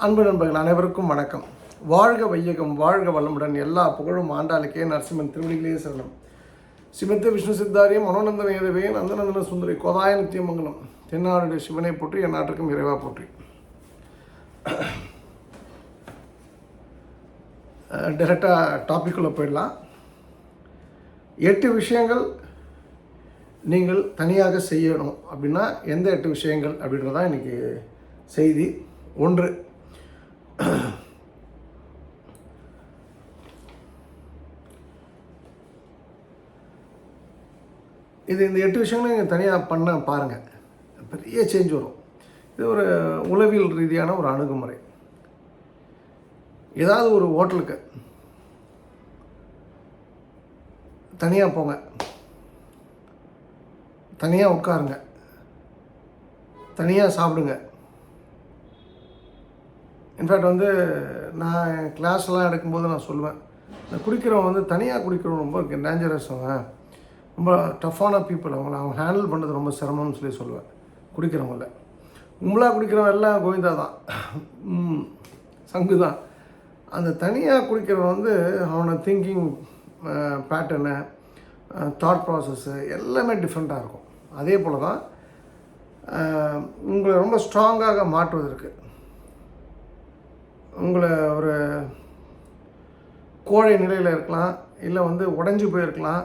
அன்பு நண்பர்கள் அனைவருக்கும் வணக்கம். வாழ்க வையகம் வாழ்க வளமுடன் எல்லா புகழும் ஆண்டாளுக்கே நரசிம்மன் திருவடிகளே சரணம் சிமித்த விஷ்ணு சித்தாரியம் மனோநந்தன இறைவே நந்தநந்தன சுந்தரி கோதாய நித்தியமங்கலம் தென்னாடுடைய சிவனை போற்றி என் நாட்டுக்கும் இறைவா போற்றி. டேரெக்டாக டாப்பிக்குள்ளே போயிடலாம். எட்டு விஷயங்கள் நீங்கள் தனியாக செய்யணும் அப்படின்னா எந்த எட்டு விஷயங்கள் அப்படின்றதான் இன்றைக்கி செய்தி. ஒன்று இது இந்த எட்டு விஷயங்களும் நீங்கள் தனியாக பண்ண பாருங்கள் பெரிய சேஞ்ச் வரும். இது ஒரு உளவியல் ரீதியான ஒரு அணுகுமுறை. ஏதாவது ஒரு ஹோட்டலுக்கு தனியாக போங்க. தனியாக உட்காருங்க. தனியாக சாப்பிடுங்க. இன்ஃபேக்ட் வந்து நான் கிளாஸ்லாம் எடுக்கும்போது நான் சொல்லுவேன் இந்த குடிக்கிறவன் வந்து தனியாக குடிக்கிறவன் ரொம்ப டேஞ்சரஸ் அவன். ரொம்ப டஃப்பான பீப்புள் அவங்கள அவங்க ஹேண்டில் பண்ணுறது ரொம்ப சிரமம்னு சொல்லி சொல்லுவேன் குடிக்கிறவங்கள. கும்பலாக குடிக்கிறவன் எல்லாம் கோவிந்தா தான். சங்கு தான். அந்த தனியாக குடிக்கிறவன் வந்து அவனை திங்கிங் பேட்டர்னு தாட் ப்ராசஸ்ஸு எல்லாமே டிஃப்ரெண்ட்டாக இருக்கும். அதே போல் தான் உங்களை ரொம்ப ஸ்ட்ராங்காக மாற்றுவதற்கு. உங்களை ஒரு கோழை நிலையில் இருக்கலாம் இல்லை வந்து உடஞ்சி போயிருக்கலாம்.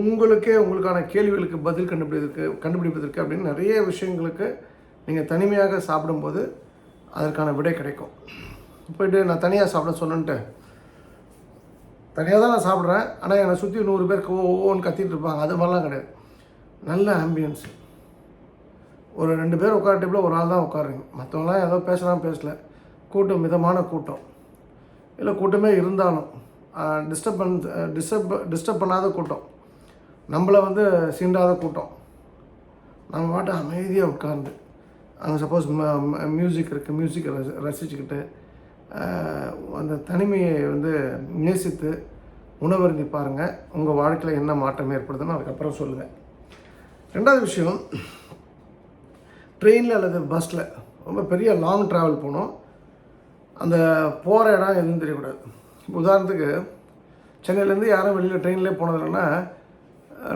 உங்களுக்கே உங்களுக்கான கேள்விகளுக்கு பதில் கண்டுபிடிப்பதற்கு கண்டுபிடிப்பதற்கு அப்படின்னு நிறைய விஷயங்களுக்கு நீங்கள் தனிமையாக சாப்பிடும்போது அதற்கான விடை கிடைக்கும். போயிட்டு நான் தனியாக சாப்பிட சொன்னன்ட்டு. தனியாக தான் நான் சாப்பிட்றேன். ஆனால் என்னை சுற்றி நூறு பேர் ஓ ஓன்னு கத்திட்டு இருப்பாங்க. அது மாதிரிலாம் கிடையாது. நல்ல ஆம்பியன்ஸ் ஒரு ரெண்டு பேர் உட்கார டேபிளில் ஒரு ஆள் தான் உட்காருங்க மற்றவங்களாம் ஏதோ பேசலாம் பேசல. கூட்டம் மிதமான கூட்டம். இல்லை கூட்டமே இருந்தாலும் டிஸ்டர்ப் பண்ண டிஸ்டர்ப் டிஸ்டர்ப் பண்ணாத கூட்டம். நம்மளை வந்து சீண்டாத கூட்டம். நம்ம பாட்டு அமைதியாக உட்கார்ந்து அங்கே சப்போஸ் மியூசிக் இருக்குது மியூசிக்கை ரசி ரசிச்சுக்கிட்டு அந்த தனிமையை வந்து நேசித்து உணவருந்தி பாருங்கள் உங்கள் வாழ்க்கையில் என்ன மாற்றம் ஏற்படுதுன்னு அதுக்கப்புறம் சொல்லுங்கள் ரெண்டாவது விஷயம் ட்ரெயினில் அல்லது பஸ்ஸில் ரொம்ப பெரிய லாங் ட்ராவல் போகணும் அந்த போகிற இடம் எதுவும் தெரியக்கூடாது. உதாரணத்துக்கு சென்னையிலேருந்து யாரும் வெளியில் ட்ரெயின்லேயே போனது இல்லைன்னா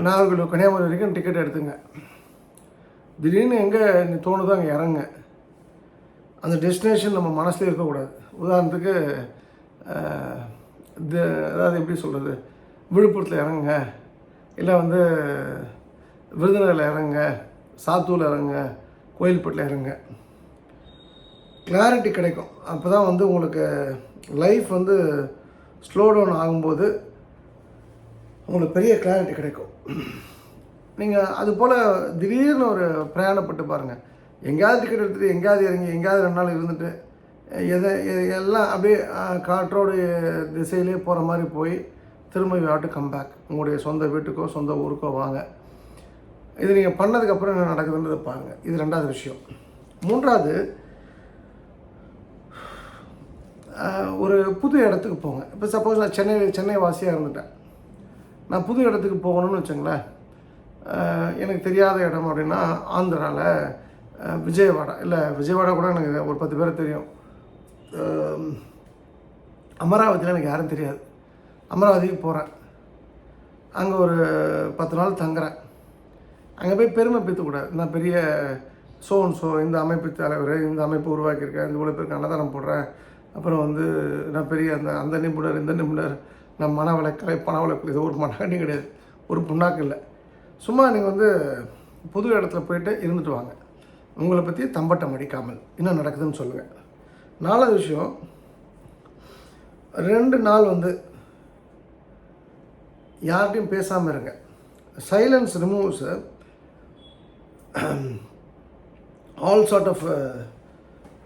நாகர்கோவில் கன்னியாகுமரி வரைக்கும் டிக்கெட் எடுத்துங்க. திடீர்னு எங்கே தோணுதோ அங்கே இறங்க அந்த டெஸ்டினேஷன் நம்ம மனசில் இருக்கக்கூடாது. உதாரணத்துக்கு இது அதாவது எப்படி சொல்கிறது விழுப்புரத்தில் இறங்குங்க. இல்லை வந்து விருதுநகரில் இறங்குங்க. சாத்தூரில் இறங்குங்க. கோயில்பட்டில் இறங்குங்க. கிளாரிட்டி கிடைக்கும். அப்போ தான் வந்து உங்களுக்கு லைஃப் வந்து ஸ்லோ டவுன் ஆகும்போது உங்களுக்கு பெரிய கிளாரிட்டி கிடைக்கும். நீங்கள் அது போல் திடீர்னு ஒரு பிரயாணப்பட்டு பாருங்கள் எங்கேயாவது டிக்கெட் எடுத்துகிட்டு எங்கேயாவது இறங்கி எங்கேயாவது ரெண்டு நாள் இருந்துட்டு எதை எ- எல்லாம் அப்படியே காற்றோடைய திசையிலே போகிற மாதிரி போய் திரும்ப யூ கம்பேக் கம் பேக் உங்களுடைய சொந்த வீட்டுக்கோ சொந்த ஊருக்கோ வாங்க. இது நீங்கள் பண்ணதுக்கப்புறம் என்ன நடக்குதுன்றதை பாருங்கள் இது ரெண்டாவது விஷயம். மூன்றாவது ஒரு புது இடத்துக்கு போங்க. இப்போ சப்போஸ் நான் சென்னை சென்னை வாசியாக இருந்துட்டேன். நான் புது இடத்துக்கு போகணும்னு வச்சுங்களேன். எனக்கு தெரியாத இடம் அப்படின்னா ஆந்திராவில் விஜயவாடா. இல்லை விஜயவாடா கூட எனக்கு ஒரு பத்து பேர் தெரியும். அமராவதியில் எனக்கு யாரும் தெரியாது. அமராவதிக்கு போகிறேன் அங்கே ஒரு பத்து நாள் தங்குறேன். அங்கே போய் பெருமை பேற்றக்கூடாது நான் பெரிய சோன் சோ இந்த அமைப்பு தலைவர் இந்த அமைப்பு உருவாக்கியிருக்கேன். இந்த இவ்வளோ பேருக்கு அன்னதானம் போடுறேன். அப்புறம் வந்து நான் பெரிய அந்த அந்த நிபுணர் இந்த நிபுணர் நான் மன வளக்கலை பண வளக்கலை இது ஒரு மனக்கண்டி கிடையாது. ஒரு புண்ணாக்கு இல்லை. சும்மா நீங்கள் வந்து புது இடத்துல போயிட்டு இருந்துட்டு வாங்க. உங்களை பற்றி தம்பட்டம் அடிக்காமல் என்ன நடக்குதுன்னு சொல்லுங்கள் நாலாவது விஷயம் ரெண்டு நாள் வந்து யார்கிட்டையும் பேசாமல் இருங்க. Silence removes all sort of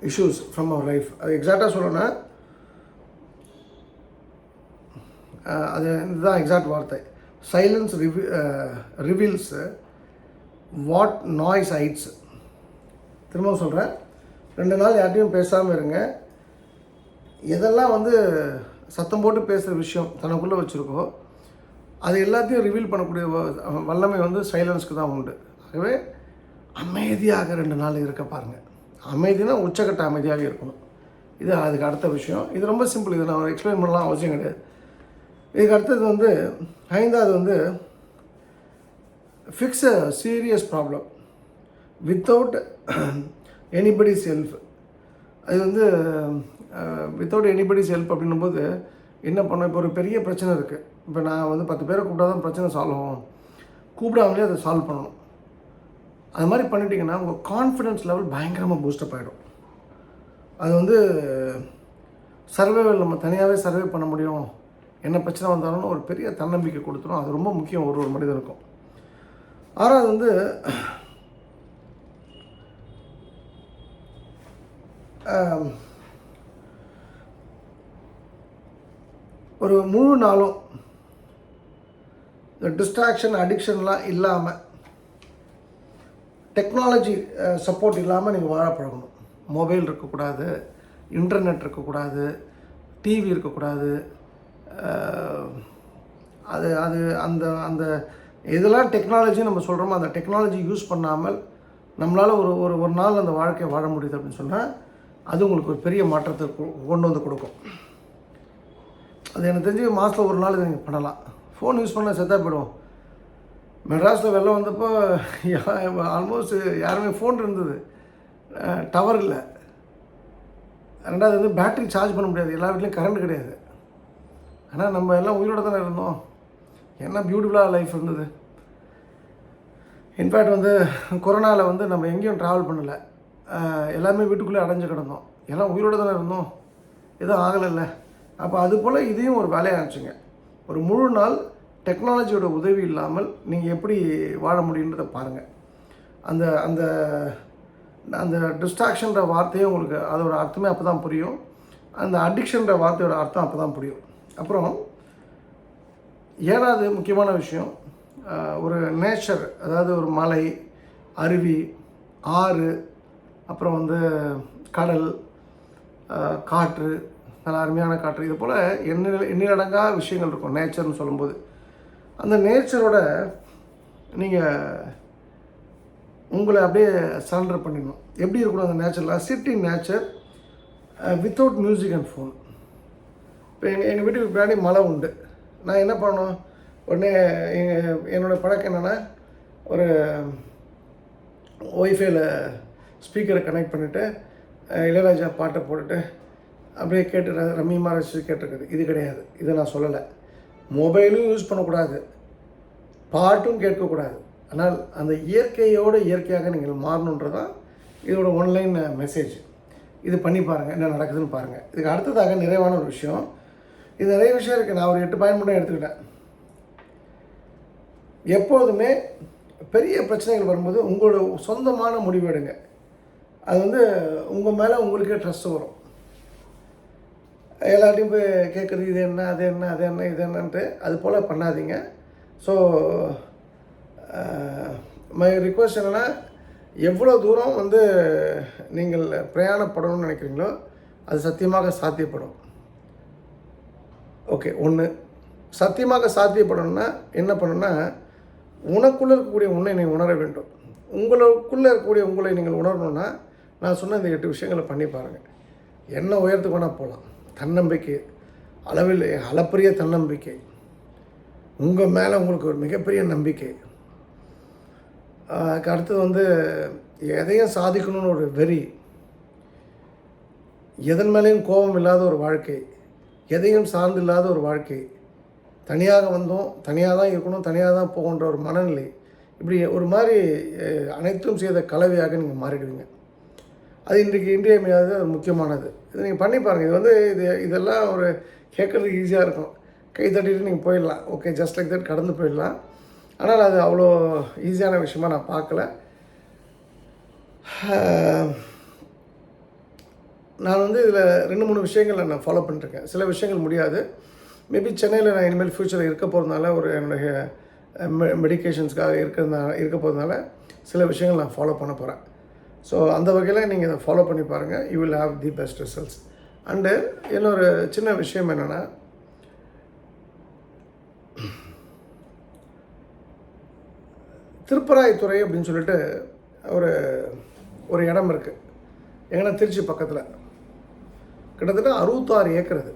issues from our life அது எக்ஸாக்டாக சொல்லணும்னா அது இதுதான் எக்ஸாக்ட் வார்த்தை. சைலன்ஸ் ரிவி ரிவீல்ஸ் வாட் நாய்ஸ் ஐட்ஸ் திரும்பவும் சொல்கிறேன் ரெண்டு நாள் யார்ட்டையும் பேசாமல் இருங்க. எதெல்லாம் வந்து சத்தம் போட்டு பேசுகிற விஷயம் தனக்குள்ளே வச்சுருக்கோ அது எல்லாத்தையும் ரிவீல் பண்ணக்கூடிய வ- வல்லமை வந்து சைலன்ஸ்க்கு தான் உண்டு. ஆகவே அமைதியாக ரெண்டு நாள் இருக்க பாருங்கள் அமைதினா உச்சக்கட்ட அமைதியாக இருக்கணும். இது அதுக்கு அடுத்த விஷயம். இது ரொம்ப சிம்பிள் இது நான் எக்ஸ்பிளைன் பண்ணலாம் அவசியம் கிடையாது. இதுக்கு அடுத்தது வந்து ஐந்தாவது வந்து fix a serious problem without anybody's help அது வந்து வித்தவுட் எனிபடிஸ் ஹெல்ப் அப்படின்னும்போது என்ன பண்ணோம் இப்போ ஒரு பெரிய பிரச்சனை இருக்குது இப்போ நான் வந்து பத்து பேரை கூப்பிட்டா தான் பிரச்சனை சால்வ் ஆகும். கூப்பிடாமலே அதை சால்வ் பண்ணணும். அது மாதிரி பண்ணிட்டீங்கன்னா உங்கள் கான்ஃபிடென்ஸ் லெவல் பயங்கரமாக பூஸ்டப் ஆகிடும் அது வந்து சர்வைவல் நம்ம தனியாகவே சர்வே பண்ண முடியும். என்ன பிரச்சனை வந்தாலும் ஒரு பெரிய தன்னம்பிக்கை கொடுத்துரும். அது ரொம்ப முக்கியம். ஒரு ஒரு மனிதனுக்கும். ஆறாவது வந்து ஒரு முழு நாளும் இந்த டிஸ்ட்ராக்ஷன் அடிக்ஷன்லாம் இல்லாமல் டெக்னாலஜி சப்போர்ட் இல்லாமல் நீங்கள் வாழ பழகணும். மொபைல் இருக்கக்கூடாது இன்டர்நெட் இருக்கக்கூடாது டிவி இருக்கக்கூடாது அது அது அந்த அந்த எதெல்லாம் டெக்னாலஜி நம்ம சொல்கிறோமோ அந்த டெக்னாலஜி யூஸ் பண்ணாமல் நம்மளால் ஒரு ஒரு ஒரு நாள் அந்த வாழ்க்கையை வாழ முடியுது அப்படின்னு சொன்னால் அது உங்களுக்கு ஒரு பெரிய மாற்றத்தை கொ- கொண்டு வந்து கொடுக்கும். அது எனக்கு தெரிஞ்சு மாதத்தில் ஒரு நாள் இதை நீங்கள் பண்ணலாம். ஃபோன் யூஸ் பண்ணால் செத்தாக போயிடுவோம். மெட்ராஸில் வெள்ளம் வந்தப்போ ஆல்மோஸ்ட் யாருமே ஃபோன் இருந்தது. டவர் இல்லை. ரெண்டாவது வந்து பேட்டரி சார்ஜ் பண்ண முடியாது. எல்லா வீட்லேயும் கரண்ட் கிடையாது. ஆனால் நம்ம எல்லாம் உயிரோட தானே இருந்தோம். என்ன பியூட்டிஃபுல்லாக லைஃப் இருந்தது. இன்ஃபேக்ட் வந்து கொரோனாவில் வந்து நம்ம எங்கேயும் ட்ராவல் பண்ணலை. எல்லாமே வீட்டுக்குள்ளே அடைஞ்சு கிடந்தோம். எல்லாம் உயிரோட தானே இருந்தோம். எதுவும் ஆகலைல்ல. அப்போ அது போல் இதையும் ஒரு வேலையாக ஆச்சுங்க ஒரு முழு நாள் டெக்னாலஜியோட உதவி இல்லாமல் நீங்கள் எப்படி வாழ முடியுன்றதை பாருங்கள் அந்த அந்த அந்த டிஸ்ட்ராக்ஷன்ற வார்த்தையே உங்களுக்கு அதோட அர்த்தமே அப்போ தான் புரியும். அந்த அடிக்ஷன்ற வார்த்தையோட அர்த்தம் அப்போ தான் புரியும். அப்புறம் ஏழாவது முக்கியமான விஷயம் ஒரு நேச்சர் அதாவது ஒரு மலை அருவி ஆறு அப்புறம் வந்து கடல் காற்று நல்ல அருமையான காற்று. இது போல் எண்ணில் எண்ணிலடங்கா விஷயங்கள் இருக்கும் நேச்சர்னு சொல்லும்போது. அந்த நேச்சரோட நீங்கள் உங்களை அப்படியே சரண்டர் பண்ணிடணும். எப்படி இருக்கணும் அந்த நேச்சரில் city nature without music and phone இப்போ எங்கள் எங்கள் வீட்டுக்கு பின்னாடி மலை உண்டு. நான் என்ன பண்ணணும்? உடனே எங்கள் என்னோட பழக்கம் என்னென்னா ஒரு ஒய்ஃபைல ஸ்பீக்கரை கனெக்ட் பண்ணிவிட்டு இளையராஜா பாட்டை போட்டுட்டு அப்படியே கேட்டு ரம்மியமாக ரசிச்சு கேட்டிருக்குது இது கிடையாது. இதை நான் சொல்லலை. மொபைலும் யூஸ் பண்ணக்கூடாது. பாட்டும் கேட்கக்கூடாது. ஆனால் அந்த இயற்கையோடு இயற்கையாக நீங்கள் மாறணுன்றதான் இதோட ஒன்லைன் மெசேஜ் இது பண்ணி பாருங்கள் என்ன நடக்குதுன்னு பாருங்கள் இதுக்கு அடுத்ததாக நிறைவான ஒரு விஷயம். இது நிறைய விஷயம் இருக்குது நான் ஒரு எட்டு பாயிண்ட் மட்டும் எடுத்துக்கிட்டேன். எப்போதுமே பெரிய பிரச்சனைகள் வரும்போது உங்களோட சொந்தமான முடிவு எடுங்க. அது வந்து உங்கள் மேலே உங்களுக்கே ட்ரஸ்ட் வரும். எல்லாத்தையும் போய் கேட்குறது இது என்ன அது என்ன அது என்ன இது என்னன்ட்டு. அது போல் பண்ணாதீங்க. ஸோ மை uh, ரிக்வஸ்ட் என்னென்னா எவ்வளோ தூரம் வந்து நீங்கள் பிரயாணப்படணும்னு நினைக்கிறீங்களோ அது சத்தியமாக சாத்தியப்படும். ஓகே ஒன்று சத்தியமாக சாத்தியப்படணும்னா என்ன பண்ணணும்னா உனக்குள்ளே இருக்கக்கூடிய உன்னை நீங்கள் உணர வேண்டும். உங்களுக்குள்ளே இருக்கக்கூடிய உங்களை நீங்கள் உணரணும்னா நான் சொன்ன இந்த எட்டு விஷயங்களை பண்ணி பாருங்கள் என்ன உயரத்துக்கு வேணால் போகலாம் தன்னம்பிக்கை அளவில் அளப்பரிய தன்னம்பிக்கை உங்கள் மேலே உங்களுக்கு ஒரு மிகப்பெரிய நம்பிக்கை. அதுக்கு அடுத்தது வந்து எதையும் சாதிக்கணும்னு ஒரு வெறி எதன் மேலேயும் கோபம் இல்லாத ஒரு வாழ்க்கை எதையும் சார்ந்து இல்லாத ஒரு வாழ்க்கை தனியாக வந்தோம் தனியாக தான் இருக்கணும் தனியாக தான் போகன்ற ஒரு மனநிலை இப்படி ஒரு மாதிரி அனைத்தும் செய்த கலவையாக நீங்கள் மாறிடுவீங்க. அது இன்றைக்கு இன்றியமையாதது அது முக்கியமானது. இது நீங்கள் பண்ணி பாருங்கள் இது வந்து இது இதெல்லாம் ஒரு கேட்குறதுக்கு ஈஸியாக இருக்கும். கை தட்டிட்டு நீங்கள் போயிடலாம். ஓகே ஜஸ்ட் லைக் தட் கடந்து போயிடலாம். ஆனால் அது அவ்வளோ ஈஸியான விஷயமா நான் பார்க்கல. நான் வந்து இதில் ரெண்டு மூணு விஷயங்களை நான் ஃபாலோ பண்ணிருக்கேன் சில விஷயங்கள் முடியாது. மேபி சென்னையில் நான் இனிமேல் ஃப்யூச்சரில் இருக்க போகிறதுனால ஒரு என்னுடைய மெடிக்கேஷன்ஸ்க்காக இருக்கிறதுனால இருக்க போகிறதுனால சில விஷயங்கள் நான் ஃபாலோ பண்ண போகிறேன் ஸோ அந்த வகையில் நீங்கள் இதை ஃபாலோ பண்ணி பாருங்கள் you will have the best results and இன்னொரு சின்ன விஷயம் என்னென்னா திருப்பராய்த்துறை அப்படின்னு சொல்லிட்டு ஒரு ஒரு இடம் இருக்குது எங்கன்னா திருச்சி பக்கத்தில். கிட்டத்தட்ட அறுபத்தாறு ஏக்கர் அது.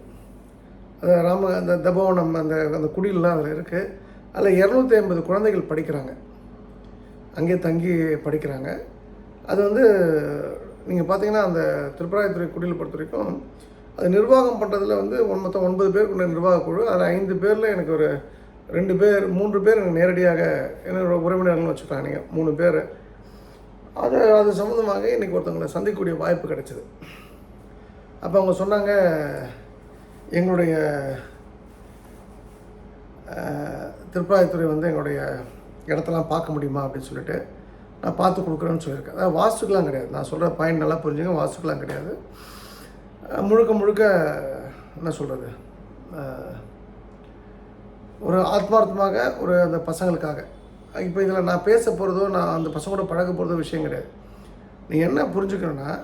அது ராம அந்த தபோவனம் அந்த அந்த குடிலெலாம் அதில் இருக்குது அதில் இரநூத்தி ஐம்பது குழந்தைகள் படிக்கிறாங்க. அங்கே தங்கி படிக்கிறாங்க. அது வந்து நீங்கள் பார்த்தீங்கன்னா அந்த திருப்பராயத்துறை குடியில் பொறுத்த வரைக்கும் அது நிர்வாகம் பண்ணுறதுல வந்து ஒன் மொத்தம் ஒன்பது பேர் கொண்ட நிர்வாக குழு அதில் ஐந்து பேரில் எனக்கு ஒரு ரெண்டு பேர் மூன்று பேர் எனக்கு நேரடியாக என்னோட உறவினர்கள்னு வச்சுக்கலாம் நீங்கள் மூணு பேர். அது அது சம்மந்தமாக இன்றைக்கி ஒருத்தவங்களை சந்திக்கக்கூடிய வாய்ப்பு கிடைச்சிது. அப்போ அவங்க சொன்னாங்க எங்களுடைய திருப்பராயத்துறை வந்து எங்களுடைய இடத்தெல்லாம் பார்க்க முடியுமா அப்படின்னு சொல்லிட்டு. நான் பார்த்து கொடுக்குறேன்னு சொல்லியிருக்கேன். அதாவது வாஸ்துக்கெலாம் கிடையாது. நான் சொல்கிற பாயிண்ட் நல்லா புரிஞ்சுங்க வாஸ்துக்கெலாம் கிடையாது. முழுக்க முழுக்க என்ன சொல்கிறது ஒரு ஆத்மார்த்தமாக ஒரு அந்த பசங்களுக்காக. இப்போ இதில் நான் பேச போகிறதோ நான் அந்த பசங்களோட பழக போகிறதோ விஷயம் கிடையாது. நீ என்ன புரிஞ்சுக்கணுன்னா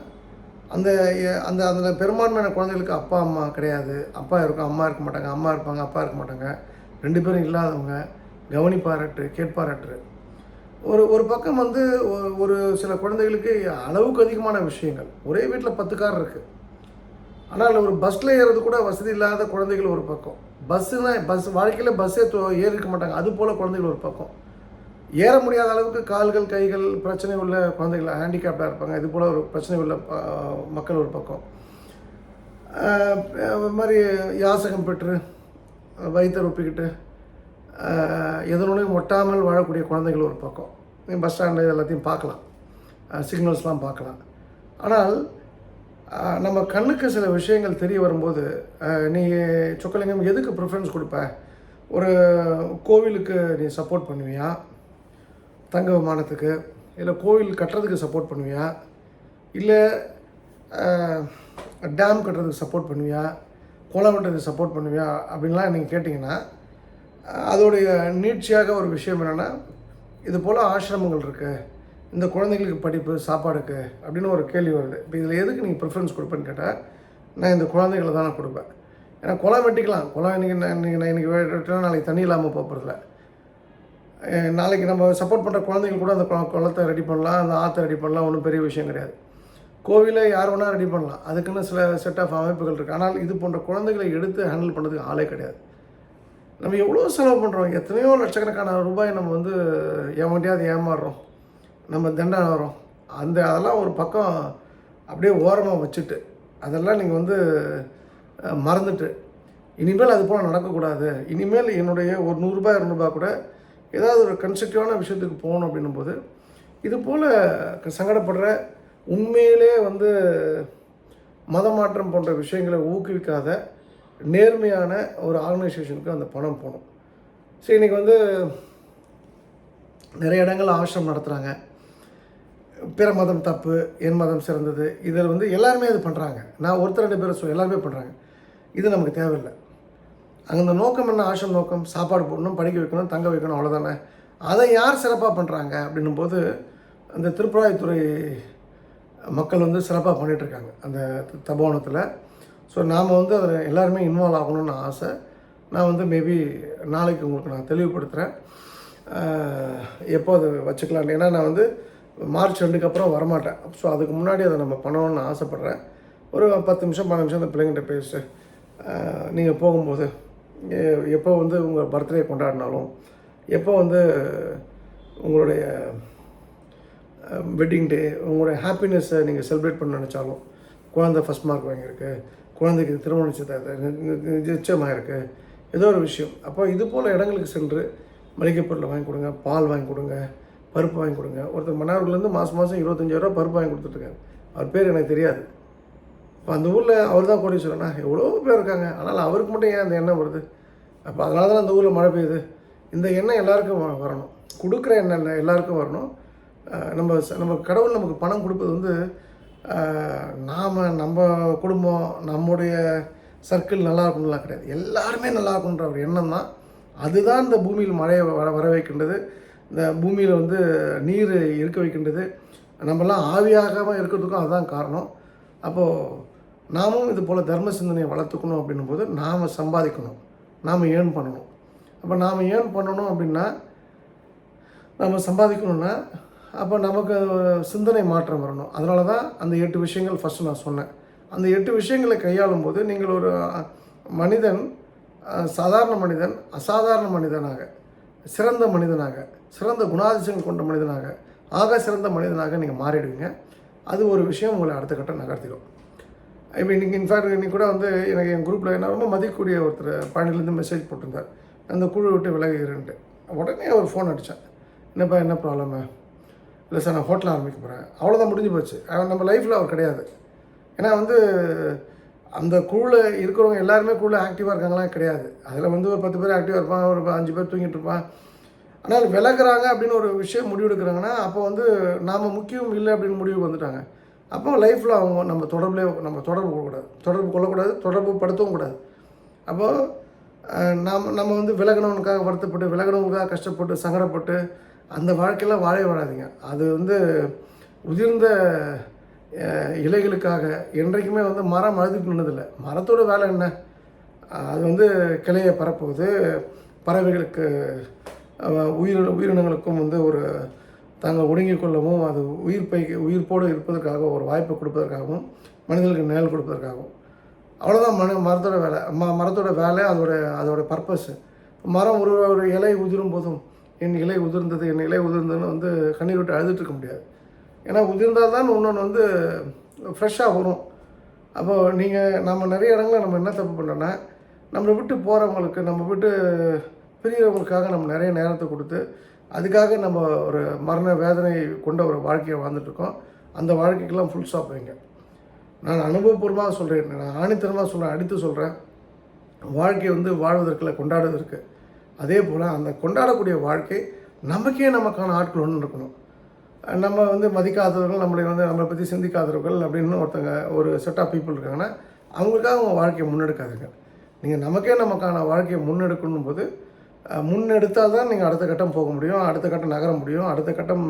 அந்த எ- அந்த அதில் பெரும்பான்மையான குழந்தைகளுக்கு அப்பா அம்மா கிடையாது. அப்பா இருக்கும் அம்மா இருக்க மாட்டாங்க அம்மா இருப்பாங்க அப்பா இருக்க மாட்டாங்க. ரெண்டு பேரும் இல்லாதவங்க கவனிப்பாரட்டு கேட்பாரட்டு. ஒரு ஒரு பக்கம் வந்து ஒரு சில குழந்தைகளுக்கு அளவுக்கு அதிகமான விஷயங்கள். ஒரே வீட்டில் பத்து கார் இருக்குது ஆனால் ஒரு பஸ்ஸில் ஏறது கூட வசதி இல்லாத குழந்தைகள் ஒரு பக்கம். பஸ்ஸுனா பஸ் வாழ்க்கையில் பஸ்ஸே ஏறிக்க மாட்டாங்க. அது போல் குழந்தைகள் ஒரு பக்கம். ஏற முடியாத அளவுக்கு கால்கள் கைகள் பிரச்சனை உள்ள குழந்தைகள் ஹேண்டிகேப்டாக இருப்பாங்க. இது போல் ஒரு பிரச்சனை உள்ள ப- மக்கள் ஒரு பக்கம். மாதிரி யாசகம் பெற்று வயிற்றை ஒப்பிக்கிட்டு எதனோடையும் ஒட்டாமல் வாழக்கூடிய குழந்தைகள் ஒரு பக்கம். நீ பஸ் ஸ்டாண்டு எல்லாத்தையும் பார்க்கலாம். சிக்னல்ஸ்லாம் பார்க்கலாம். ஆனால் நம்ம கண்ணுக்கு சில விஷயங்கள் தெரிய வரும்போது நீ சொக்கலிங்கம் எதுக்கு ப்ரிஃபரன்ஸ் கொடுப்ப? ஒரு கோவிலுக்கு நீ சப்போர்ட் பண்ணுவியா? தங்க விமானத்துக்கு? இல்லை கோவில் கட்டுறதுக்கு சப்போர்ட் பண்ணுவியா? இல்லை டேம் கட்டுறதுக்கு சப்போர்ட் பண்ணுவியா? குளம் கட்டுறதுக்கு சப்போர்ட் பண்ணுவியா? அப்படின்லாம் நீங்கள் கேட்டிங்கன்னா அதோடைய நீட்சியாக ஒரு விஷயம் என்னென்னா இது போல் ஆசிரமங்கள் இருக்குது இந்த குழந்தைங்களுக்கு படிப்பு சாப்பாடுக்கு அப்படின்னு ஒரு கேள்வி வருது. இப்போ இதில் எதுக்கு நீங்கள் ப்ரிஃபரன்ஸ் கொடுப்பேன்னு கேட்டால் நான் இந்த குழந்தைகளை தான் நான் கொடுப்பேன். ஏன்னா குளம் வெட்டிக்கலாம். குளம் இன்றைக்கி நான் இன்றைக்கி நான் இன்றைக்கி வெட்டினா நாளைக்கு தண்ணி இல்லாமல் போகிறதில்ல நாளைக்கு நம்ம சப்போர்ட் பண்ணுற குழந்தைங்க கூட அந்த குளத்தை ரெடி பண்ணலாம் அந்த ஆற்றை ரெடி பண்ணலாம் ஒன்றும் பெரிய விஷயம் கிடையாது. கோவிலை யார் வேணால் ரெடி பண்ணலாம். அதுக்குன்னு சில செட் ஆஃப் அமைப்புகள் இருக்குது ஆனால் இது போன்ற குழந்தைகளை எடுத்து ஹேண்டில் பண்ணுறதுக்கு ஆளே கிடையாது. நம்ம எவ்வளோ செலவு பண்ணுறோம் எத்தனையோ லட்சக்கணக்கான ரூபாய் நம்ம வந்து ஏமாட்டியாவது ஏமாறுறோம். நம்ம தண்டனை வரோம் அந்த அதெல்லாம் ஒரு பக்கம் அப்படியே ஓரமாக வச்சுட்டு அதெல்லாம் நீங்கள் வந்து மறந்துட்டு இனிமேல் அது போல் நடக்கக்கூடாது. இனிமேல் என்னுடைய ஒரு நூறுரூபா இரநூறுபா கூட ஏதாவது ஒரு கன்ஸ்ட்ரக்டிவான விஷயத்துக்கு போகணும் அப்படின்னும் போது இது போல் சங்கடப்படுற உண்மையிலே வந்து மதமாற்றம் போன்ற விஷயங்களை ஊக்குவிக்காத நேர்மையான ஒரு ஆர்கனைசேஷனுக்கு அந்த பணம் போகணும். சரி இன்றைக்கி வந்து நிறைய இடங்கள் ஆசிரம் நடத்துகிறாங்க பிற மதம் தப்பு என் மதம் சிறந்தது இதில் வந்து எல்லாருமே அது பண்ணுறாங்க நான் ஒருத்தர் ரெண்டு பேரை சொல்ல எல்லாருமே பண்ணுறாங்க இது நமக்கு தேவையில்லை. அங்கே அந்த நோக்கம் என்ன ஆசிரம் நோக்கம்? சாப்பாடு போடணும் படிக்க வைக்கணும் தங்க வைக்கணும் அவ்வளோதானே அதை யார் சிறப்பாக பண்ணுறாங்க அப்படின்னும் போது அந்த திருப்புராயத்துறை மக்கள் வந்து சிறப்பாக பண்ணிகிட்ருக்காங்க அந்த தபோனத்தில் ஸோ நாம் வந்து அதில் எல்லாருமே இன்வால்வ் ஆகணும்னு ஆசை. நான் வந்து மேபி நாளைக்கு உங்களுக்கு நான் தெளிவுபடுத்துகிறேன் எப்போ அது வச்சுக்கலாம் ஏன்னா நான் வந்து மார்ச் ரெண்டுக்கு அப்புறம் வரமாட்டேன். ஸோ அதுக்கு முன்னாடி அதை நம்ம பண்ணணும்னு ஆசைப்பட்றேன். ஒரு பத்து நிமிஷம் பன்னெண்டு நிமிஷம் அந்த பிள்ளைங்கிட்ட பேசு. நீங்கள் போகும்போது எப்போ வந்து உங்கள் பர்த்டே கொண்டாடினாலும் எப்போ வந்து உங்களுடைய வெட்டிங் டே உங்களுடைய ஹாப்பினஸ்ஸை நீங்கள் செலிப்ரேட் பண்ண நினச்சாலும் குழந்தை ஃபஸ்ட் மார்க் வாங்கியிருக்கு. குழந்தைக்கு திருமண நிச்சயமாக நிச்சயமாயிருக்கு ஏதோ ஒரு விஷயம். அப்போ இது போல் இடங்களுக்கு சென்று மளிகை பொருளை வாங்கி கொடுங்க பால் வாங்கி கொடுங்க பருப்பு வாங்கி கொடுங்க. ஒருத்தர் மன்னார்லேருந்து மாதம் மாதம் இருபத்தஞ்சாயிரரூவா பருப்பு வாங்கி கொடுத்துட்ருக்காரு அவர் பேர் எனக்கு தெரியாது. இப்போ அந்த ஊரில் அவர் தான் கோடீஸ்வரனா? எவ்வளோ பேர் இருக்காங்க. ஆனால் அவருக்கு மட்டும் ஏன் அந்த எண்ணம் வருது? அப்போ அதனால தான் அந்த ஊரில் மழை பெய்யுது? இந்த எண்ணம் எல்லாருக்கும் வ- வரணும். கொடுக்குற எண்ணம் எல்லாருக்கும் வரணும். நம்ம நம்ம கடவுள் நமக்கு பணம் கொடுப்பது வந்து நாம் நம்ம குடும்பம் நம்முடைய சர்க்கிள் நல்லா இருக்கணும்லாம் கிடையாது. எல்லாருமே நல்லா இருக்கணுன்ற ஒரு எண்ணம் தான். அதுதான் இந்த பூமியில் மழையை வர வர வைக்கின்றது. இந்த பூமியில் வந்து நீர் இருக்க வைக்கின்றது. நம்மலாம் ஆவியாகாமல் இருக்கிறதுக்கும் அதுதான் காரணம். அப்போது நாமும் இது போல் தர்ம சிந்தனையை வளர்த்துக்கணும் அப்படின்னும் போது நாம் சம்பாதிக்கணும். நாம் ஏர்ன் பண்ணணும். அப்போ நாம் ஏர்ன் பண்ணணும் அப்படின்னா நம்ம சம்பாதிக்கணும்னா அப்போ நமக்கு சிந்தனை மாற்றம் வரணும். அதனால தான் அந்த எட்டு விஷயங்கள் ஃபஸ்ட்டு நான் சொன்னேன். அந்த எட்டு விஷயங்களை கையாளும் போது நீங்கள் ஒரு மனிதன் சாதாரண மனிதன் அசாதாரண மனிதனாக சிறந்த மனிதனாக சிறந்த குணாதிசயங்கள் கொண்ட மனிதனாக ஆக சிறந்த மனிதனாக நீங்கள் மாறிடுவீங்க. அது ஒரு விஷயம் உங்களை அடுத்த கட்டம் நகர்த்திடும். இப்போ இன்றைக்கி இன்ஃபேக்ட் இன்றைக்கி கூட வந்து எனக்கு என் குரூப்பில் என்ன ரொம்ப மதிக்கக்கூடிய ஒருத்தர் பழனிலேருந்து மெசேஜ் போட்டிருந்தார். அந்த குழு விட்டு விலகுகிறேன்ட்டு. உடனே ஒரு ஃபோன் அடித்தேன் என்னப்பா என்ன ப்ராப்ளமு இல்லை சார் நான் ஹோட்டல் ஆரம்பிக்க போகிறேன் அவ்வளோதான் முடிஞ்சு போச்சு. அவன் நம்ம லைஃப்பில் அவர் கிடையாது. ஏன்னா வந்து அந்த குழுவில் இருக்கிறவங்க எல்லாருமே குழுவில் ஆக்டிவாக இருக்காங்களாம் கிடையாது. அதில் வந்து ஒரு பத்து பேர் ஆக்டிவாக இருப்பான் ஒரு அஞ்சு பேர் தூங்கிட்டு இருப்பான். ஆனால் விலகுறாங்க அப்படின்னு ஒரு விஷயம் முடிவு எடுக்கிறாங்கன்னா அப்போ வந்து நாம் முக்கியம் இல்லை அப்படின்னு முடிவுக்கு வந்துட்டாங்க. அப்போ லைஃப்பில் அவங்க நம்ம தொடர்புலேயே நம்ம தொடர்பு கொள்ளக்கூடாது. தொடர்பு கொள்ளக்கூடாது தொடர்பு படுத்தவும் கூடாது. அப்போது நாம் நம்ம வந்து விலகினவனுக்காக வருத்தப்பட்டு விலகினவனுக்காக கஷ்டப்பட்டு சங்கடப்பட்டு அந்த வாழ்க்கையெல்லாம் வாழவே வாழாதீங்க அது வந்து உதிர்ந்த இலைகளுக்காக என்றைக்குமே வந்து மரம் அழுதுட்டு நின்றதில்லை மரத்தோட வேலை என்ன? அது வந்து கிளையை பரப்புவது பறவைகளுக்கு உயிர் உயிரினங்களுக்கும் வந்து ஒரு தாங்கள் ஒடுங்கிக் கொள்ளவும் அது உயிர் பை உயிர்ப்போடு இருப்பதற்காக ஒரு வாய்ப்பை கொடுப்பதற்காகவும் மனிதர்களுக்கு நிழல் கொடுப்பதற்காகவும். அவ்வளோதான் மன மரத்தோட வேலை. ம மரத்தோட வேலை அதோட அதோட பர்பஸ். மரம் ஒரு ஒரு இலை உதிரும் போதும். என் இலை உதிர்ந்தது என் இலை உதிர்ந்ததுன்னு வந்து கண்ணீர் விட்டு அழுதுட்டு இருக்க முடியாது. ஏன்னா உதிர்ந்தால் தான் இன்னொன்று வந்து ஃப்ரெஷ்ஷாக வரும். அப்போது நீங்கள் நம்ம நிறைய இடங்களில் நம்ம என்ன தப்பு பண்ணோன்னா நம்மளை விட்டு போகிறவங்களுக்கு நம்ம விட்டு பிரியவங்களுக்காக நம்ம நிறைய நேரத்தை கொடுத்து அதுக்காக நம்ம ஒரு மரண வேதனை கொண்ட ஒரு வாழ்க்கையை வாழ்ந்துட்டுருக்கோம் அந்த வாழ்க்கைக்கெல்லாம் ஃபுல் ஸ்டாப் வைங்க. நான் அனுபவபூர்வமாக சொல்கிறேன் நான் ஆணித்தனமாக சொல்கிறேன் அடித்து சொல்கிறேன் வாழ்க்கை வந்து வாழ்வதற்கில் கொண்டாடுவதற்கு. அதே போல் அந்த கொண்டாடக்கூடிய வாழ்க்கை நமக்கே நமக்கான ஆட்கள் ஒன்று இருக்கணும். நம்ம வந்து மதிக்காதவர்கள் நம்மளை வந்து நம்மளை பற்றி சிந்திக்காதவர்கள் அப்படின்னு ஒருத்தங்க ஒரு செட் ஆஃப் பீப்புள் இருக்காங்கன்னா அவங்களுக்காக அவங்க வாழ்க்கையை முன்னெடுக்காதுங்க. நீங்கள் நமக்கே நமக்கான வாழ்க்கையை முன்னெடுக்கணும் போது முன்னெடுத்தால் தான் நீங்கள் அடுத்த கட்டம் போக முடியும் அடுத்த கட்டம் நகர முடியும் அடுத்த கட்டம்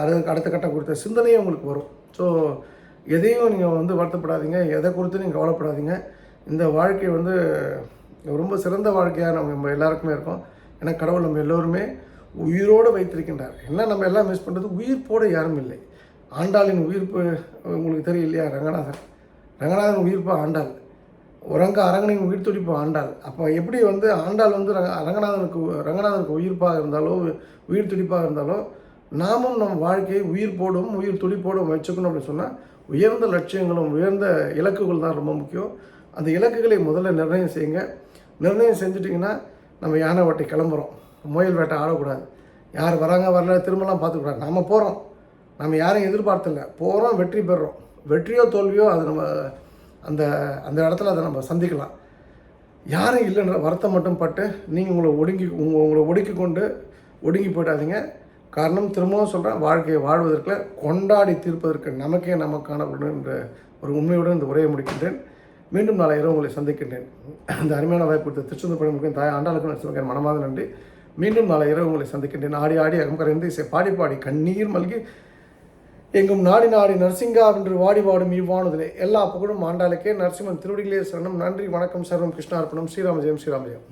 அடுத்த அடுத்த கட்டம் கொடுத்த சிந்தனையே உங்களுக்கு வரும். ஸோ எதையும் நீங்கள் வந்து வருத்தப்படாதீங்க எதை குறித்து நீங்கள் கவலைப்படாதீங்க. இந்த வாழ்க்கை வந்து ரொம்ப சிறந்த வாழ்க்கையாக நம்ம நம்ம எல்லாருக்குமே இருக்கும். ஏன்னா கடவுள் நம்ம எல்லோருமே உயிரோடு வைத்திருக்கின்றார். என்ன நம்ம எல்லாம் மிஸ் பண்ணுறது உயிர் போட யாரும் இல்லை. ஆண்டாளின் உயிர்ப்பு உங்களுக்கு தெரியும் இல்லையா? ரங்கநாதன் ரங்கநாதன் உயிர்ப்பு ஆண்டாள். உறங்க அரங்கனின் உயிர் துடிப்பு ஆண்டாள். அப்போ எப்படி வந்து ஆண்டாள் வந்து ரங்க ரங்கநாதனுக்கு ரங்கநாதனுக்கு உயிர்ப்பாக இருந்தாலோ உயிர் துடிப்பாக இருந்தாலோ நாமும் நம் வாழ்க்கையை உயிர் போடும் உயிர் துடிப்போடும் வச்சுக்கணும் அப்படின்னு சொன்னால் உயர்ந்த லட்சியங்களும் உயர்ந்த இலக்குகள் தான் ரொம்ப முக்கியம். அந்த இலக்குகளை முதல்ல நிர்ணயம் செய்யுங்க. நிர்ணயம் செஞ்சுட்டிங்கன்னா நம்ம யானை வேட்டை கிளம்புறோம். முயல் வேட்டை ஆடக்கூடாது. யார் வராங்க வரல திரும்பலாம் பார்த்துக்கூடாது. நம்ம போகிறோம் நம்ம யாரையும் எதிர்பார்த்தில்ல. போகிறோம் வெற்றி பெறுறோம் வெற்றியோ தோல்வியோ அது நம்ம அந்த அந்த இடத்துல அதை நம்ம சந்திக்கலாம். யாரும் இல்லைன்ற வருத்தம் மட்டும் பட்டு நீங்கள் உங்களை ஒடுங்கி உங்கள் உங்களை ஒடுக்கி கொண்டு ஒடுங்கி போயிடாதீங்க. காரணம் திரும்பவும் சொல்கிறேன் வாழ்க்கையை வாழ்வதற்கு கொண்டாடி தீர்ப்பதற்கு நமக்கே நமக்கான என்ற ஒரு உண்மையுடன் இந்த உரையை முடிக்கின்றேன். மீண்டும் நாளை இரவு உங்களை சந்திக்கின்றேன். அந்த அருமையான வாய்ப்பு கொடுத்த திருச்செந்தூர் பணிமுகம் தாய் ஆண்டாளுக்கு நடிச்சிருக்கேன் மனமாத நன்றி. மீண்டும் நாளை இரவு உங்களை சந்திக்கின்றேன். ஆடி ஆடி அகம்கரைந்து இசை பாடி பாடி கண்ணீர் மல்கி எங்கும் நாடி நாடி நரசிங்கா என்று வாடி வாடும் இவ்வானதிலே எல்லா புகழும் ஆண்டாளுக்கே. நரசிம்மன் திருவடிகளே சரணம். நன்றி வணக்கம் சர்வம் கிருஷ்ணார்ப்பணம். ஸ்ரீராம ஜெயம் ஸ்ரீராமஜயம்